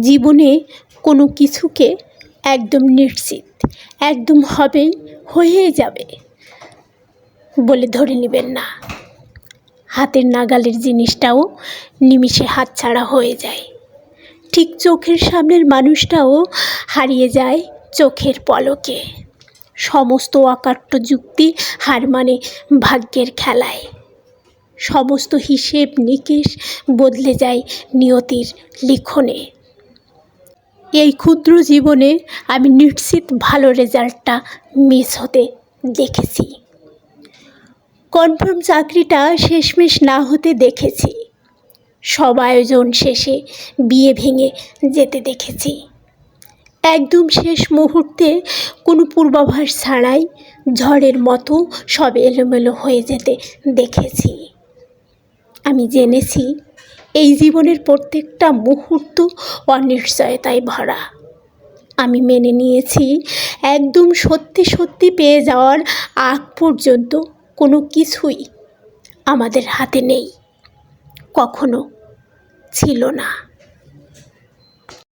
জীবনে কোনো কিছুকে একদম নিশ্চিত, একদম হবেই হয়েই যাবে বলে ধরে নেবেন না। হাতের নাগালের জিনিসটাও নিমিষে হাতছাড়া হয়ে যায়। ঠিক চোখের সামনের মানুষটাও হারিয়ে যায় চোখের পলকে। সমস্ত অকাট্য যুক্তি হার মানে ভাগ্যের খেলায়। সমস্ত হিসেব নিকেশ বদলে যায় নিয়তির লিখনে। এই ক্ষুদ্র জীবনে আমি নিশ্চিত ভালো রেজাল্টটা মিস হতে দেখেছি। কনফার্ম চাকরিটা শেষমেশ না হতে দেখেছি। সব আয়োজন শেষে বিয়ে ভেঙে যেতে দেখেছি। একদম শেষ মুহূর্তে কোনো পূর্বাভাস ছাড়াই ঝড়ের মতো সব এলোমেলো হয়ে যেতে দেখেছি। আমি জেনেছি এই জীবনের প্রত্যেকটা মুহূর্ত অনিশ্চয়তায় ভরা। আমি মেনে নিয়েছি, একদম সত্যি সত্যি পেয়ে যাওয়ার আগ পর্যন্ত কোনো কিছুই আমাদের হাতে নেই। কখনো ছিল না।